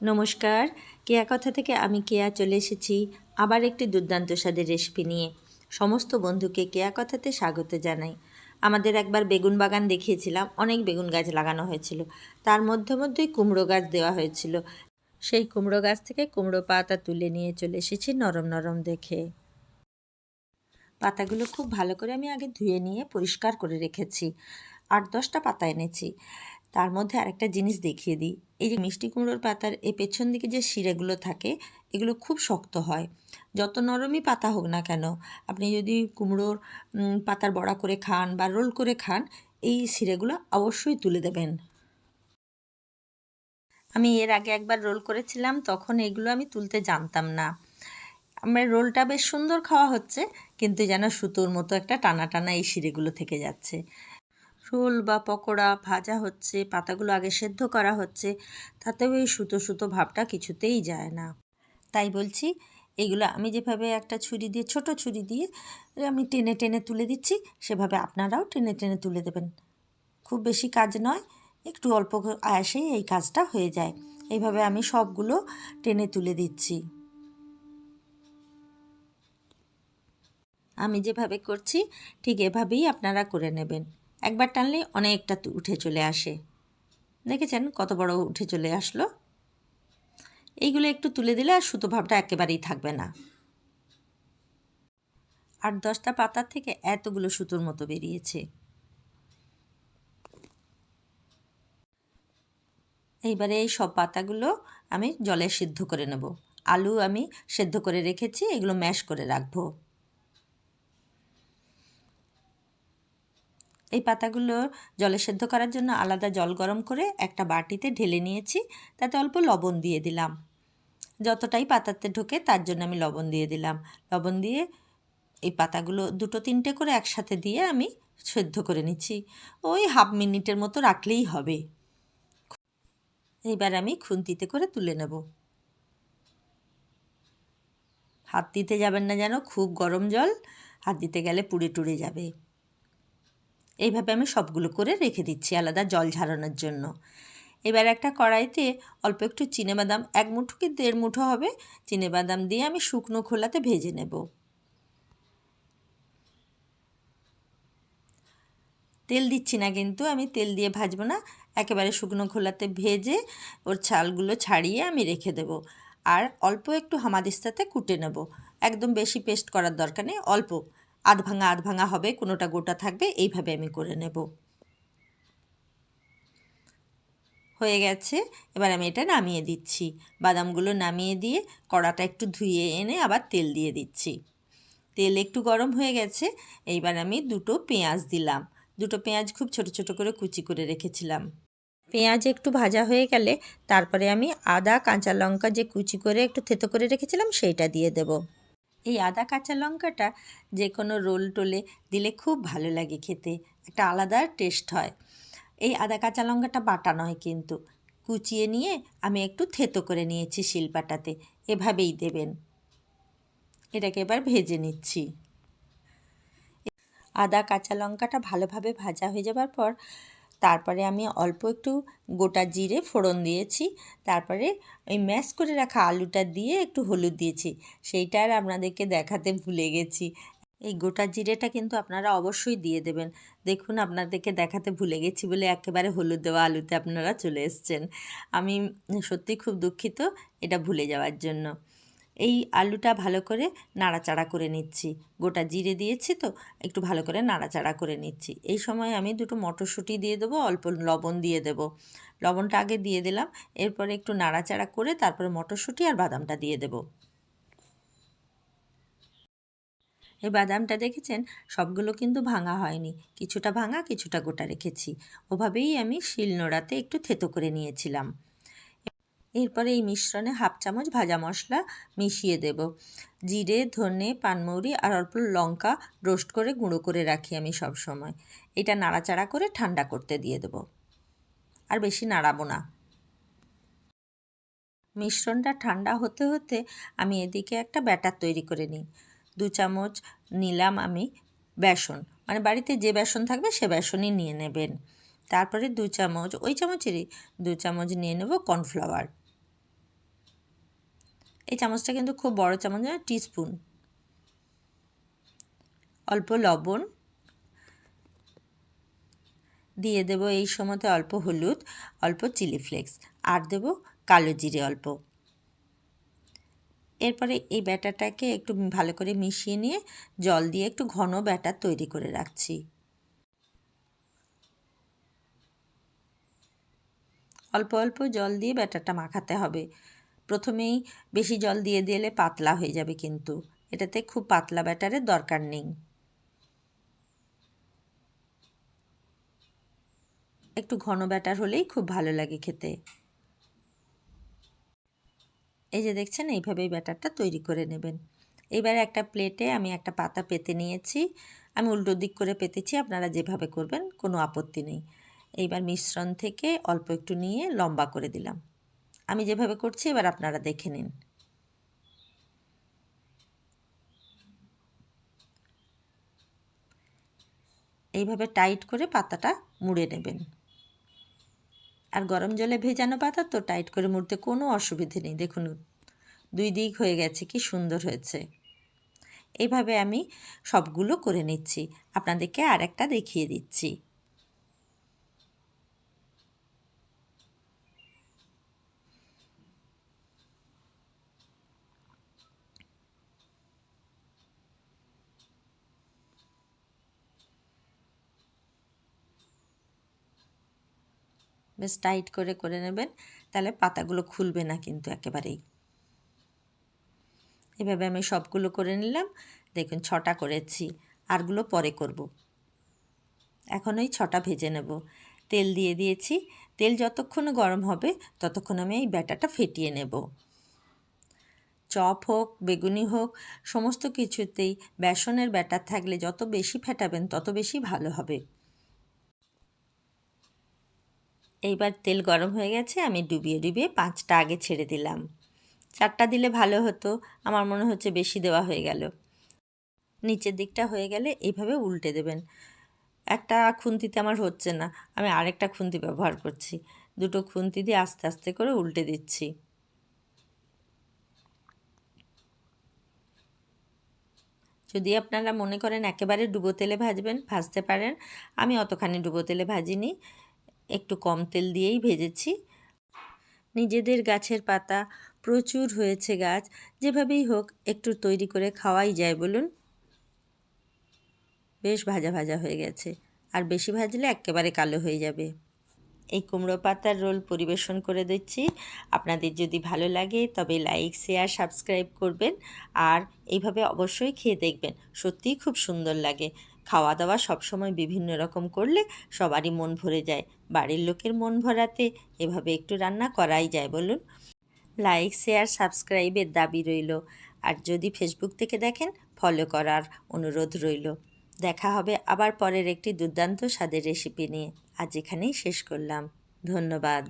নমস্কার। কেয়া কথা থেকে আমি কেয়া চলে এসেছি আবার একটি দুর্দান্ত স্বাদের রেসিপি নিয়ে। সমস্ত বন্ধুকে কেয়া কথাতে স্বাগত জানাই। আমাদের একবার বেগুন বাগান দেখিয়েছিলাম, অনেক বেগুন গাছ লাগানো হয়েছিল। তার মধ্যে মধ্যেই কুমড়ো গাছ দেওয়া হয়েছিল। সেই কুমড়ো গাছ থেকে কুমড়ো পাতা তুলে নিয়ে চলে এসেছি নরম নরম দেখে। পাতাগুলো খুব ভালো করে আমি আগে ধুয়ে নিয়ে পরিষ্কার করে রেখেছি। আট দশটা পাতা এনেছি। তার মধ্যে আরেকটা জিনিস দেখিয়ে দিই। এই যে মিষ্টি কুমড়োর পাতার এই পেছন দিকে যে শিরেগুলো থাকে, এগুলো খুব শক্ত হয়। যত নরমই পাতা হোক না কেন, আপনি যদি কুমড়োর পাতার বড়া করে খান বা রোল করে খান, এই শিরেগুলো অবশ্যই তুলে দেবেন। আমি এর আগে একবার রোল করেছিলাম, তখন এগুলো আমি তুলতে জানতাম না। আমার রোলটা বেশ সুন্দর খাওয়া হচ্ছে, কিন্তু যেন সুতোর মতো একটা টানা টানা এই শিরেগুলো থেকে যাচ্ছে। রোল বা পকোড়া ভাজা হচ্ছে, পাতাগুলো আগে সেদ্ধ করা হচ্ছে, তাতেও এই সুতো সুতো ভাবটা কিছুতেই যায় না। তাই বলছি, এগুলো আমি যেভাবে একটা ছুরি দিয়ে, ছোট ছুরি দিয়ে আমি টেনে টেনে তুলে দিচ্ছি, সেভাবে আপনারাও টেনে টেনে তুলে দেবেন। খুব বেশি কাজ নয়, একটু অল্প আয়াসেই এই কাজটা হয়ে যায়। এইভাবে আমি সবগুলো টেনে তুলে দিচ্ছি। আমি যেভাবে করছি, ঠিক এভাবেই আপনারা করে নেবেন। একবার টানলে অনেকটা উঠে চলে আসে। দেখেছেন কত বড় উঠে চলে আসলো? এইগুলো একটু তুলে দিলে আর সুতো ভাবটা একেবারেই থাকবে না। আট দশটা পাতার থেকে এতগুলো সুতোর মতো বেরিয়েছে। এইবারে এই সব পাতাগুলো আমি জলে সিদ্ধ করে নেব। আলু আমি সেদ্ধ করে রেখেছি, এগুলো ম্যাশ করে রাখব। এই পাতাগুলো জলে সেদ্ধ করার জন্য আলাদা জল গরম করে একটা বাটিতে ঢেলে নিয়েছি। তাতে অল্প লবণ দিয়ে দিলাম। যতটাই পাতাতে ঢোকে তার জন্য আমি লবণ দিয়ে দিলাম। লবণ দিয়ে এই পাতাগুলো দুটো তিনটে করে একসাথে দিয়ে আমি সেদ্ধ করে নিচ্ছি। ওই হাফ মিনিটের মতো রাখলেই হবে। এইবার আমি খুন্তিতে করে তুলে নেব। হাত দিতে যাবেন না যেন, খুব গরম জল, হাত দিতে গেলে পুড়ে টুড়ে যাবে। এইভাবে আমি সবগুলো করে রেখে দিচ্ছি আলাদা জল ঝাড়ানোর জন্য। এবার একটা কড়াইতে অল্প একটু বাদাম এক মুঠো কি দেড় মুঠো হবে বাদাম দিয়ে আমি শুকনো খোলাতে ভেজে নেব। তেল দিচ্ছি না কিন্তু, আমি তেল দিয়ে ভাজবো না, একেবারে শুকনো খোলাতে ভেজে ওর ছালগুলো ছাড়িয়ে আমি রেখে দেব। আর অল্প একটু হামাদিস্তাতে কুটে নেব। একদম বেশি পেস্ট করার দরকার নেই, অল্প। আধ ভাঙা আধ ভাঙা হবে, কোনোটা গোটা থাকবে, এইভাবে আমি করে নেব। হয়ে গেছে, এবার আমি এটা নামিয়ে দিচ্ছি। বাদামগুলো নামিয়ে দিয়ে কড়াটা একটু ধুয়ে এনে আবার তেল দিয়ে দিচ্ছি। তেল একটু গরম হয়ে গেছে, এইবার আমি দুটো পেঁয়াজ দিলাম। দুটো পেঁয়াজ খুব ছোট ছোট করে কুচি করে রেখেছিলাম। পেঁয়াজ একটু ভাজা হয়ে গেলে তারপরে আমি আদা, কাঁচা লঙ্কা যে কুচি করে একটু থেতো করে রেখেছিলাম, সেইটা দিয়ে দেবো। এই আদা কাঁচা লঙ্কাটা যে কোনো রোল টোলে দিলে খুব ভালো লাগে খেতে, একটা আলাদা টেস্ট হয়। এই আদা কাঁচা লঙ্কাটা বাটা নয় কিন্তু, কুচিয়ে নিয়ে আমি একটু থেতো করে নিয়েছি শিলপাটাতে, এভাবেই দেবেন। এটাকে এবার ভেজে নিচ্ছি। আদা কাঁচা লঙ্কাটা ভালোভাবে ভাজা হয়ে যাবার পর তারপরে আমি অল্প একটু গোটা জিরে ফোড়ন দিয়েছি। তারপরে ওই ম্যাশ করে রাখা আলুটা দিয়ে একটু হলুদ দিয়েছি। সেইটা আর আপনাদেরকে দেখাতে ভুলে গেছি। এই গোটা জিরেটা কিন্তু আপনারা অবশ্যই দিয়ে দেবেন। দেখুন, আপনাদেরকে দেখাতে ভুলে গেছি বলে একেবারে হলুদ দেওয়া আলুতে আপনারা চলে এসছেন। আমি সত্যি খুব দুঃখিত এটা ভুলে যাওয়ার জন্য। এই আলুটা ভালো করে নাড়াচাড়া করে নিচ্ছি। গোটা জিরে দিয়েছি তো, একটু ভালো করে নাড়াচাড়া করে নিচ্ছি। এই সময় আমি দুটো মটরশুঁটি দিয়ে দেবো, অল্প লবণ দিয়ে দেব। লবণটা আগে দিয়ে দিলাম, এরপরে একটু নাড়াচাড়া করে তারপরে মটরশুঁটি আর বাদামটা দিয়ে দেব। এই বাদামটা দেখেছেন? সবগুলো কিন্তু ভাঙা হয়নি। কিছুটা ভাঙা, কিছুটা গোটা রেখেছি। ওভাবেই আমি শিলনোড়াতে একটু থেতো করে নিয়েছিলাম। এরপরে এই মিশ্রণে হাফ চামচ ভাজা মশলা মিশিয়ে দেব। জিরে, ধনে, পানমৌরি আর অল্প লঙ্কা রোস্ট করে গুঁড়ো করে রাখি আমি সব সময় এটা নাড়াচাড়া করে ঠান্ডা করতে দিয়ে দেব। আর বেশি নাড়াবো না। মিশ্রণটা ঠান্ডা হতে হতে আমি এদিকে একটা ব্যাটার তৈরি করে নিই। দু চামচ নিলাম আমি বেসন। মানে বাড়িতে যে বেসন থাকবে সে বেসনই নিয়ে নেবেন। তারপরে দু চামচ, ওই চামচেরই দু চামচ নিয়ে নেব কর্নফ্লাওয়ার। এই চামচটা কিন্তু খুব বড় চামচ নয় টিস্পুন অল্প লবণ। দিয়ে দেব এই সময়তে অল্প হলুদ, অল্প চিলি ফ্লেক্স আর দেব কালো জিরে অল্প। এরপরে এই ব্যাটারটাকে একটু ভালো করে মিশিয়ে নিয়ে জল দিয়ে একটু ঘন ব্যাটার তৈরি করে রাখছি। অল্প অল্প জল দিয়ে ব্যাটারটা মাখাতে হবে। প্রথমেই বেশি জল দিয়ে দিলে পাতলা হয়ে যাবে কিন্তু। এটাতে খুব পাতলা ব্যাটারের দরকার নেই। একটু ঘন ব্যাটার হলেই খুব ভালো লাগে খেতে। এই যে দেখছেন, এইভাবেই ব্যাটারটা তৈরি করে নেবেন। এবার একটা প্লেটে আমি একটা পাতা পেতে নিয়েছি। আমি উল্টো দিক করে পেতেছি, আপনারা যেভাবে করবেন কোনো আপত্তি নেই। এইবার মিশ্রণ থেকে অল্প একটু নিয়ে লম্বা করে দিলাম। আমি যেভাবে করছি, এবার আপনারা দেখে নিন। এইভাবে টাইট করে পাতাটা মুড়ে নেবেন। আর গরম জলে ভেজানো পাতা তো টাইট করে মুড়তে কোনো অসুবিধে নেই। দেখুন, দুই দিক হয়ে গেছে, কি সুন্দর হয়েছে। এইভাবে আমি সবগুলো করে নিচ্ছি। আপনাদেরকে আর একটা দেখিয়ে দিচ্ছি। বেশ টাইট করে করে নেবেন। তাহলে পাতাগুলো খুলবে না কিন্তু একেবারেই। এভাবে আমি সবগুলো করে নিলাম। দেখুন, ছটা করেছি। আরগুলো পরে করব। এখন ওই ছটা ভেজে নেব। তেল দিয়ে দিয়েছি। তেল যতক্ষণ গরম হবে, ততক্ষণ আমি এই ব্যাটাটা ফেটিয়ে নেব। চপ হোক, বেগুনি হোক, সমস্ত কিছুতেই বেসনের ব্যাটার থাকলে যত বেশি ফেটাবেন, তত বেশি ভালো হবে। এইবার তেল গরম হয়ে গেছে, আমি ডুবিয়ে ডুবিয়ে পাঁচটা আগে ছেড়ে দিলাম। চারটা দিলে ভালো হতো, আমার মনে হচ্ছে বেশি দেওয়া হয়ে গেল। নিচের দিকটা হয়ে গেলে এইভাবে উল্টে দেবেন। একটা খুন্তিতে আমার হচ্ছে না, আমি আরেকটা খুন্তি ব্যবহার করছি। দুটো খুন্তি দিয়ে আস্তে আস্তে করে উল্টে দিচ্ছি। যদি আপনারা মনে করেন একেবারে ডুবো তেলে ভাজবেন, ভাজতে পারেন। আমি অতখানি ডুবো তেলে ভাজিনি। একটু কম তেল দিয়েই ভেজেছি। নিজেদের গাছের পাতা, প্রচুর হয়েছে গাছ, যেভাবেই হোক একটু তৈরি করে খাওয়াই যায় বলুন। বেশ ভাজা ভাজা হয়ে গেছে, আর বেশি ভাজলে একেবারে কালো হয়ে যাবে। এই কুমড়ো পাতার রোল পরিবেশন করে দিচ্ছি। আপনাদের যদি ভালো লাগে তবে লাইক, শেয়ার, সাবস্ক্রাইব করবেন। আর এইভাবে অবশ্যই খেয়ে দেখবেন, সত্যিই খুব সুন্দর লাগে। খাওয়া দাওয়া সবসময় বিভিন্ন রকম করলে সবারই মন ভরে যায়। বাড়ির লোকের মন ভরাতে এভাবে একটু রান্না করাই যায় বলুন। লাইক, শেয়ার, সাবস্ক্রাইবের দাবি রইল। আর যদি ফেসবুক থেকে দেখেন, ফলো করার অনুরোধ রইল। দেখা হবে আবার পরের একটি দুর্দান্ত স্বাদের রেসিপি নিয়ে। আজ এখানেই শেষ করলাম। ধন্যবাদ।